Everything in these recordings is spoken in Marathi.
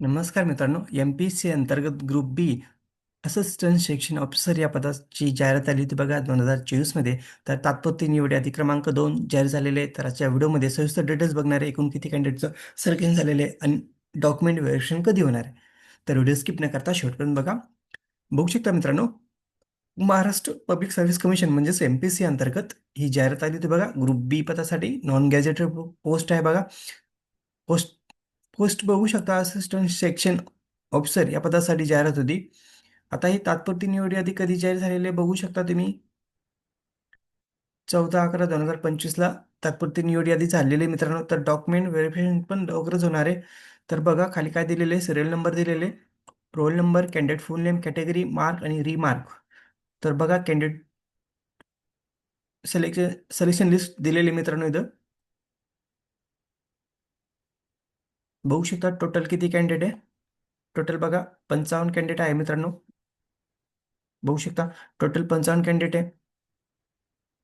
नमस्कार मित्रांनो एम पी सी अंतर्गत group B assistant section officer या पदाची जाहिरात आली होती बघा दोन हजार चोवीसमध्ये तर तात्पुरती निवड यादी क्रमांक दोन जाहीर झालेले. तर आजच्या व्हिडिओमध्ये सविस्तर डिटेल्स बघणार एकूण किती कॅन्डिडेटचं सर्किंग झालेले आहे आणि डॉक्युमेंट व्हेरिफिकेशन कधी होणार आहे. तर व्हिडिओ स्किप न करता शेवटपर्यंत बघा. बघू शकता मित्रांनो महाराष्ट्र पब्लिक सर्व्हिस कमिशन म्हणजेच एम पी सी अंतर्गत ही जाहिरात आली होती बघा. ग्रुप बी पदासाठी नॉन गॅजेटेड पोस्ट आहे बघा. पोस्ट पोस्ट बघू शकता असिस्टंट सेक्शन ऑफिसर या पदासाठी जाहिरात होती. आता ही तात्पुरती निवड यादी कधी जाहीर झालेली आहे बघू शकता तुम्ही. चौदा अकरा दोन हजार पंचवीसला तात्पुरती निवड यादी झालेली आहे मित्रांनो. तर डॉक्युमेंट व्हेरिफिकेशन पण लवकरच होणार आहे. तर बघा खाली काय दिलेले आहे? सिरियल नंबर दिलेले roll number candidate full name category mark आणि रिमार्क तर बघा कॅन्डिडेट सिलेक्शन सिलेक्शन लिस्ट दिलेली मित्रांनो इथं. बघू शकता टोटल किती कॅन्डिडेट आहे? टोटल बघा पंचावन्न कॅन्डिडेट आहे मित्रांनो. बघू शकता टोटल पंचावन्न कॅन्डिडेट आहे.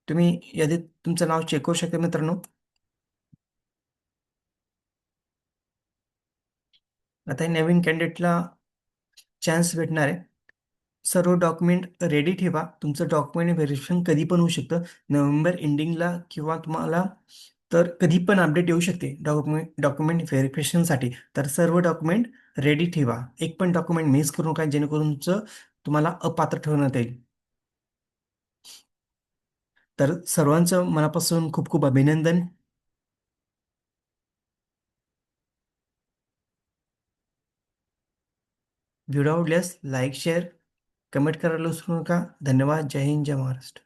तुम्ही यादीत तुमचं नाव चेक करू शकता मित्रांनो. आता हे नवीन कॅन्डिडेटला चान्स भेटणार आहे. सर्व डॉक्युमेंट रेडी ठेवा. तुमचं डॉक्युमेंट व्हेरिफिकेशन कधी पण होऊ शकतं. नोव्हेंबर एंडिंगला किंवा तुम्हाला तर कधी पण अपडेट येऊ शकते डॉक्युमेंट डॉक्युमेंट व्हेरिफिकेशनसाठी तर सर्व डॉक्युमेंट रेडी ठेवा. एक पण डॉक्युमेंट मिस करू नका जेणेकरून तुमचं तुम्हाला अपात्र ठेवण्यात येईल. तर सर्वांचं मनापासून खूप खूप अभिनंदन. व्हिडिओ आवडल्यास लाईक शेअर कमेंट करायला विसरू नका. धन्यवाद. जय हिंद जय महाराष्ट्र.